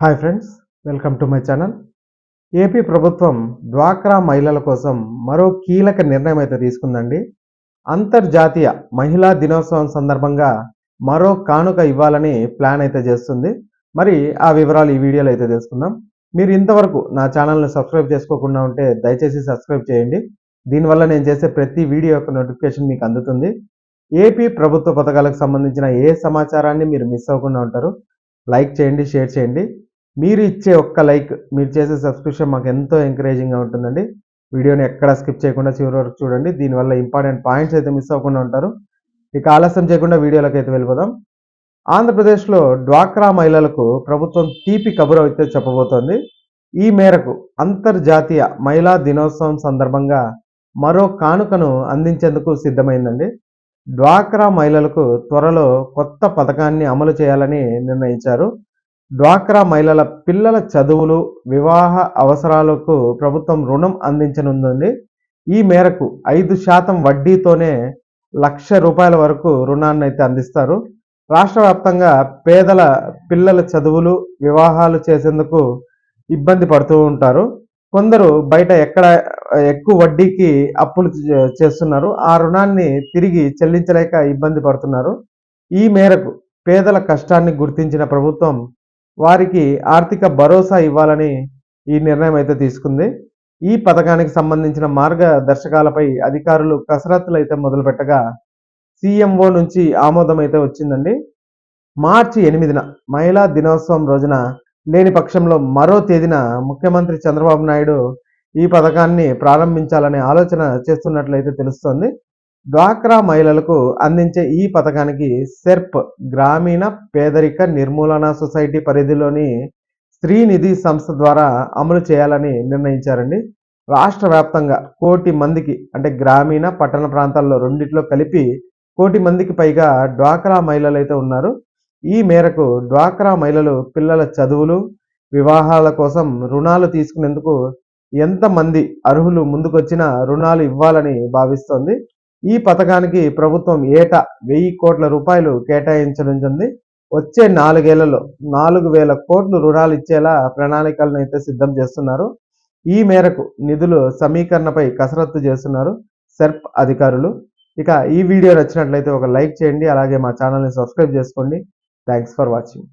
Hi friends welcome to my channel AP ప్రభుత్వం డ్వాక్రా మహిళల కోసం మరో కీలక నిర్ణయం అయితే తీసుకుందండి. అంతర్జాతీయ మహిళా దినోత్సవం సందర్భంగా మరో కానుక ఇవ్వాలని ప్లాన్ అయితే చేస్తుంది. మరి ఆ వివరాలు ఈ వీడియోలో అయితే తెలుసుకుందాం. మీరు ఇంతవరకు నా ఛానల్ని సబ్స్క్రైబ్ చేసుకోకుండా ఉంటే దయచేసి సబ్స్క్రైబ్ చేయండి. దీనివల్ల నేను చేసే ప్రతి వీడియో యొక్క నోటిఫికేషన్ మీకు అందుతుంది. ఏపీ ప్రభుత్వ పథకాలకు సంబంధించిన ఏ సమాచారాన్ని మీరు మిస్ అవ్వకుండా ఉంటారు లైక్ చేయండి షేర్ చేయండి. మీరు ఇచ్చే ఒక్క లైక్ మీరు చేసే సబ్స్క్రిప్షన్ మాకు ఎంతో ఎంకరేజింగ్గా ఉంటుందండి. వీడియోని ఎక్కడ స్కిప్ చేయకుండా చివరి వరకు చూడండి. దీనివల్ల ఇంపార్టెంట్ పాయింట్స్ అయితే మిస్ అవ్వకుండా ఉంటారు. ఇక ఆలస్యం చేయకుండా వీడియోలోకి అయితే వెళ్ళిపోదాం. ఆంధ్రప్రదేశ్లో డ్వాక్రా మహిళలకు ప్రభుత్వం తీపి కబురు అయితే చెప్పబోతోంది. ఈ మేరకు అంతర్జాతీయ మహిళా దినోత్సవం సందర్భంగా మరో కానుకను అందించేందుకు సిద్ధమైందండి. డ్వాక్రా మహిళలకు త్వరలో కొత్త పథకాన్ని అమలు చేయాలని నిర్ణయించారు. డ్వాక్రా మహిళల పిల్లల చదువులు వివాహ అవసరాలకు ప్రభుత్వం రుణం అందించనుంది ఈ మేరకు ఐదు శాతం వడ్డీతోనే లక్ష రూపాయల వరకు రుణాన్ని అయితే అందిస్తారు. రాష్ట్ర వ్యాప్తంగా పేదల పిల్లల చదువులు వివాహాలు చేసేందుకు ఇబ్బంది పడుతూ ఉంటారు. కొందరు బయట ఎక్కడ ఎక్కువ వడ్డీకి అప్పులు చే- చేస్తున్నారు. ఆ రుణాన్ని తిరిగి చెల్లించలేక ఇబ్బంది పడుతున్నారు. ఈ మేరకు పేదల కష్టాన్ని గుర్తించిన ప్రభుత్వం వారికి ఆర్థిక భరోసా ఇవ్వాలని ఈ నిర్ణయం అయితే తీసుకుంది. ఈ పథకానికి సంబంధించిన మార్గదర్శకాలపై అధికారులు కసరత్తులు అయితే మొదలుపెట్టగా సీఎంఓ నుంచి ఆమోదం అయితే వచ్చిందండి. మార్చి ఎనిమిదిన మహిళా దినోత్సవం రోజున లేని పక్షంలో మరో తేదీన ముఖ్యమంత్రి చంద్రబాబు నాయుడు ఈ పథకాన్ని ప్రారంభించాలనే ఆలోచన చేస్తున్నట్లయితే తెలుస్తోంది. డ్వాక్రా మహిళలకు అందించే ఈ పథకానికి సెర్ప్ గ్రామీణ పేదరిక నిర్మూలన సొసైటీ పరిధిలోని స్త్రీనిధి సంస్థ ద్వారా అమలు చేయాలని నిర్ణయించారండి. రాష్ట్ర వ్యాప్తంగా కోటి మందికి అంటే గ్రామీణ పట్టణ ప్రాంతాల్లో రెండిట్లో కలిపి కోటి మందికి పైగా డ్వాక్రా మహిళలు అయితే ఉన్నారు. ఈ మేరకు డ్వాక్రా మహిళలు పిల్లల చదువులు వివాహాల కోసం రుణాలు తీసుకునేందుకు ఎంతమంది అర్హులు ముందుకొచ్చినా రుణాలు ఇవ్వాలని భావిస్తోంది. ఈ పథకానికి ప్రభుత్వం ఏటా వెయ్యి కోట్ల రూపాయలు కేటాయించనుంది వచ్చే నాలుగేళ్ళలో నాలుగు వేల కోట్లు రుణాలు ఇచ్చేలా ప్రణాళికలను అయితే సిద్ధం చేస్తున్నారు. ఈ మేరకు నిధులు సమీకరణపై కసరత్తు చేస్తున్నారు సెర్ప్ అధికారులు. ఇక ఈ వీడియో నచ్చినట్లయితే ఒక లైక్ చేయండి అలాగే మా ఛానల్ని సబ్స్క్రైబ్ చేసుకోండి. Thanks for watching.